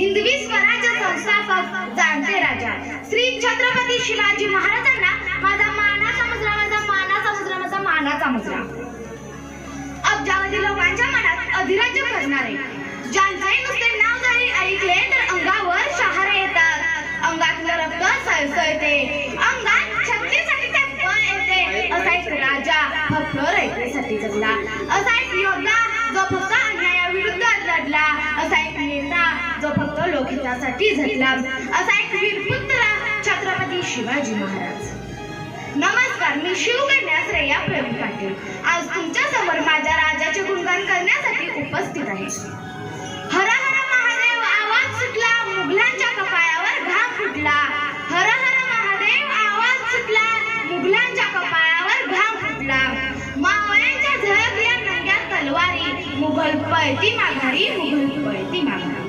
हिंदवी स्वराज्य संस्थापक जाणते राजा. श्री छत्रपती शिवाजी महाराजांना माझा मानाचा मुजरा माझा मानाचा मुजरा माझा मानाचा मुजरा अब्जावधी लोकांच्या मनात अधिराज्य करणारे हितासाठी झटला. असा एक वीरपुत्र छत्रपती शिवाजी महाराज. नमस्कार मी शिवकन्या श्रेया प्रवीण पाटील. आज तुमच्यासमोर माझ्या राजाचे गुणगान करण्यासाठी उपस्थित आहे. हर हर महादेव आवाज सुटला. मुघलांच्या कपाळावर घाम फुटला. हर हर महादेव आवाज सुटला. मुघलांच्या कपाळावर घाम फुटला. मावळ्यांच्या झळकल्या नंग्या तलवारी. मुघल पळती माघारी मुघल पळती माघारी.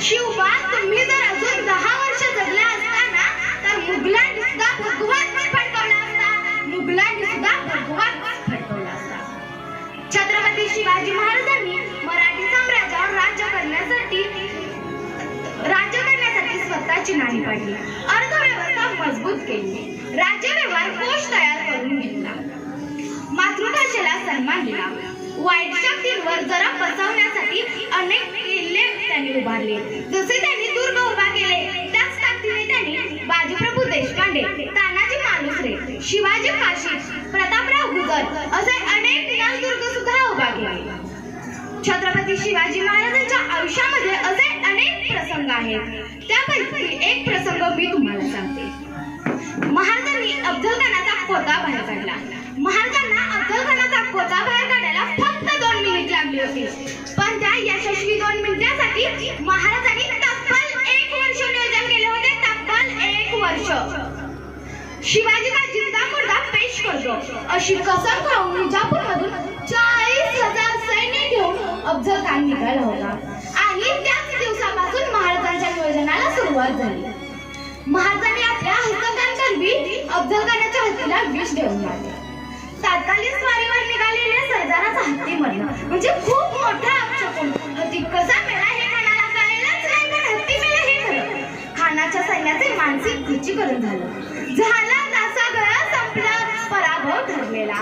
शिवबा तुम्ही जर अजून दहा वर्ष जगला असताना तर मुघलांनी सुद्धा भगवान फडकवला असता. मुघलांनी सुद्धा भगवान फडकवला असता. छत्रपती शिवाजी महाराजांनी मराठी साम्राज्यावर राज्य करण्यासाठी राज्य करण्यासाठी स्वतःची नाणी पाडली अर्थव्यवस्था मजबूत केली. राज्य व्यवहार कोश तयार करून घेतला. मातृभाषेला सन्मान दिला. वाईटच्या तीरवर जरा बसवण्यासाठी अनेक किल्ले त्यांनी उभारले. जसे त्यांनी दुर्ग उभा केले त्याच ताकदीने त्यांनी बाजीप्रभू देशपांडे तानाजी मालुसरे शिवाजी काशी प्रतापराव गुजर असे अनेक दुर्ग सुद्धा उभा केले. छत्रपती शिवाजी महाराजांच्या आयुष्यामध्ये असे अनेक प्रसंग आहेत. त्यापैकी एक प्रसंग मी तुम्हाला सांगते. महाराजांनी अफजल खानाचा पोता बाहेर काढला. महाराजांना अफजल खानाचा पोता बाहेर काढायला होती पण त्या यशस्वी दोन मिनिटांसाठी महाराजांनी तब्बल एक वर्ष नियोजन केले होते. तब्बल एक वर्ष. शिवाजीला जिंदा मुर्दा पेश करतो. अशी कसर खाऊन विजापूर मधून चाळीस हजार सैन्य घेऊन अफजल खान निघाला होता. आणि त्याच दिवसापासून महाराजांच्या नियोजनाला सुरुवात झाली. महाराजांनी आपल्या हस्तकांकरवी अफजल खानाच्या हत्तीला विष देऊन मारले. तात्कालिक स्वारीवर निघालेल्या सरदाराचा हत्ती मरणं म्हणजे खूप मोठा अपशकुन हत्ती कसा मिळा हे खानाला कळेलच नाही पण हत्ती मेला हे खरं. खानाच्या सैन्याचे मानसिक खच्चीकरण झालं. झाला तसा गळा संपला पराभव ठरलेला.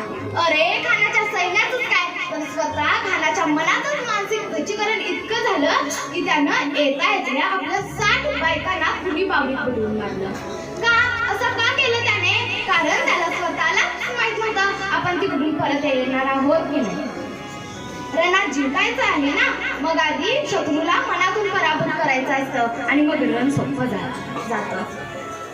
अरे खानाच्या सैन्यातच काय? तर स्वतः खानाच्या मनातच मानसिक खच्चीकरण इतकं झालं की त्यानं येता येत्या आपल्या साठ बायकांना कुणी बावडीत पडून मारलं? का? असं का केलं त्याने? कारण त्याला आपण तिकडून परत येणार आहोत की नाही? रणात जिंकायचं आहे ना? मग आधी शत्रूला मनातून पराभूत करायचं असतं आणि मग रण सोपं जातं.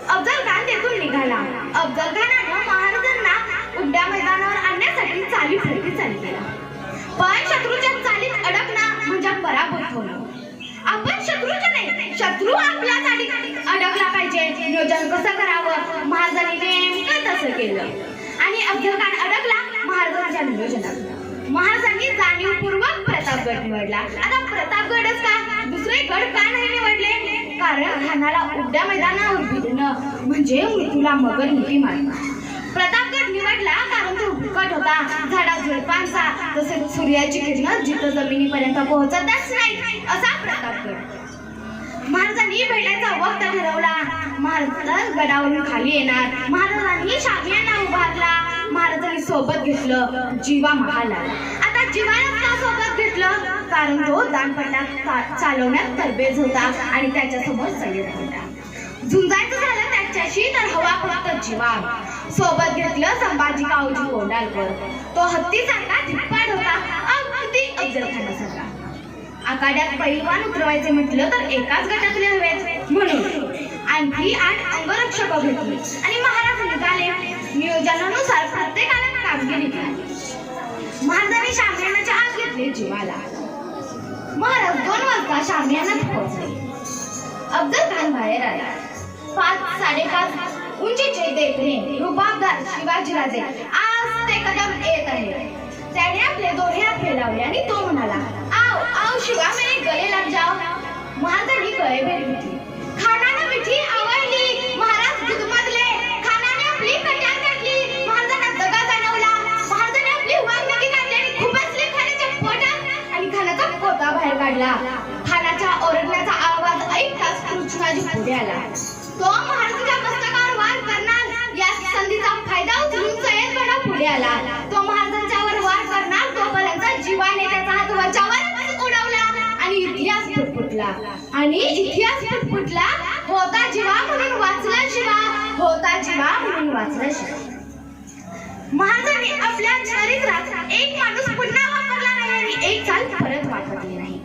अफजल खान तेथून निघाला. अफजल खानानं महाराजांना उड्ड्या मैदानावर आणण्यासाठी चाली फिरती चाली केला. पण शत्रूच्या चालीत अडकणं म्हणजे पराभूत होणं. आपण शत्रूच्या नाही? शत्रू आपल्या चालीत अडकला पाहिजे. नियोजन कसं करावं? महाराजांनी नेमकं तसं केलं. आणि अफजल खान अडकला. महाराजांच्या नियोजनात महाराजांनी जाणीवपूर्वक प्रतापगड निवडला. आता प्रतापगडच का? दुसरे गड का नाही निवडले? कारण खानाला उड्या मैदानावर भिडणं म्हणजे मृत्यूला मगर मिठी मारणं. प्रतापगड निवडला कारण तो हुकट होता. झाडा झुडपांचा तसेच सूर्याची किरणं जिथं जमिनीपर्यंत पोहोचतच नाही असा प्रतापगड. महाराजांनी भेटायचा वक्त ठरवला. महाराज गडावरून खाली येणार. महाराजांनी शामियाना उभारला. महाराजांनी सोबत घेतलं जीवा महाला. आता जीवाला का सोबत घेतलं? कारण तो दानपट्टा चालवण्यात तरबेज होता आणि त्याच्यासोबत सय्यद होता. झुंजायचं झालं त्याच्याशी तर हवा फक्त जीवा. सोबत घेतलं संभाजी काऊजी कोंडालकर तो हत्तीसारखा धिप्पाड होता अगदी अफजल खानासारखा आखाड्यात पैलवान उतरवायचे म्हटलं तर एकाच गटातले हवेत. म्हणून आणखी आठ अंगरक्षक घेतले आणि महाराज निघाले. नियोजनानुसार प्रत्येकाने कामगिरी केली. महाराजांनी शामियानाच्या आत घेतले जीवाला. महाराज दोन वाजता शामियानात पोहोचले अब्दुल खान बाहेर आला. पाच साडेपाच उंचीचे देखणे रुबाबदार शिवाजीराजे आज ते कदम येत आहे. त्याने आपले दोन्ही हात फैलावले आणि तो म्हणाला आओ आओ शिवा मेरे गले लग जाओ. महाराजांनी गळे भेट घेतली. आला तो महाराजांच्या मस्तकावर वार करणार. या संधीचा फायदा उचलून सय्यद पुढे आला. तो महाराजांच्यावर वार करणार. तोपर्यंत जीवाने त्याचा हात वरच्यावर उडवला आणि इतिहास फुटफुटला आणि इतिहास फुटफुटला होता जीवा म्हणून वाचला शिवा होता जीवा म्हणून वाचला शिवा. महाराजांनी आपल्या चरित्रात एक माणूस पुन्हा वापरला नाही आणि एक चाल परत वापरली नाही.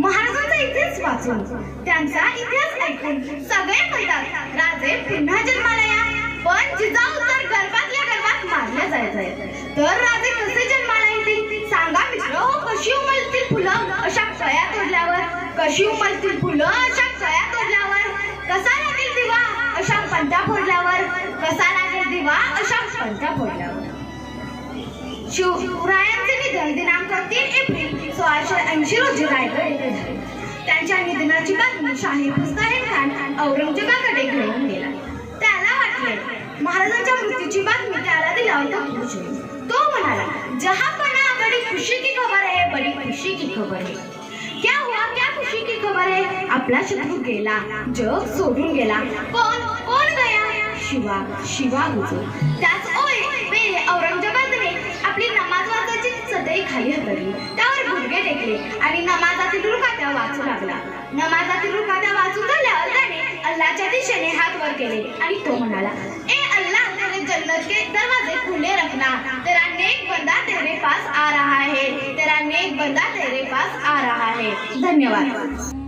महाराजांचा इतिहास वाचून त्यांचा इतिहास ऐकून सगळे म्हणतात राजे पुन्हा जन्माला या पण जिजाऊ तर गर्भातल्या गर्भात मारल्या जायचंय तर राजे कसे जन्माला येतील सांगा मित्र कशी उमलतील फुलं अशा कळ्या तोडल्यावर? कशी उमलतील फुलं अशा कळ्या तोडल्यावर? कसा लागेल दिवा अशा पंथा फोडल्यावर? कसा लागेल दिवा अशा पंथा फोडल्यावर? शिवरायांचे निधन दिनांक तीन एप्रिल सोळाशे ऐंशी रोजी रायगड येथे झाले. त्यांच्या निधनाची बातमी शाही मुस्ताहीर खान औरंगजेबाकडे घेऊन गेला. त्याला वाटले महाराजांच्या मृत्यूची बातमी त्याला दिल्यावर तो खुश तो म्हणाला जहा पना बडी खुशी की खबर है बडी खुशी की खबर है. क्या हुआ क्या खुशी की खबर है? आपला शत्रू गेला जग सोडून गेला. कोण कोण गया? शिवा शिवा गुजर. त्या खाली हलवली त्यावर गुडघे टेकले आणि नमाजातील रुकात्या वाचू लागला. नमाजातील रुकात्या वाचू झाल्यावर त्याने अल्लाच्या दिशेने हात वर केले आणि तो म्हणाला ए अल्लाह तेरे जन्नत के दरवाजे खुले रखना तेरा नेक बंदा तेरे पास आ रहा है. तेरा नेक बंदा तेरे पास आ रहा है. धन्यवाद.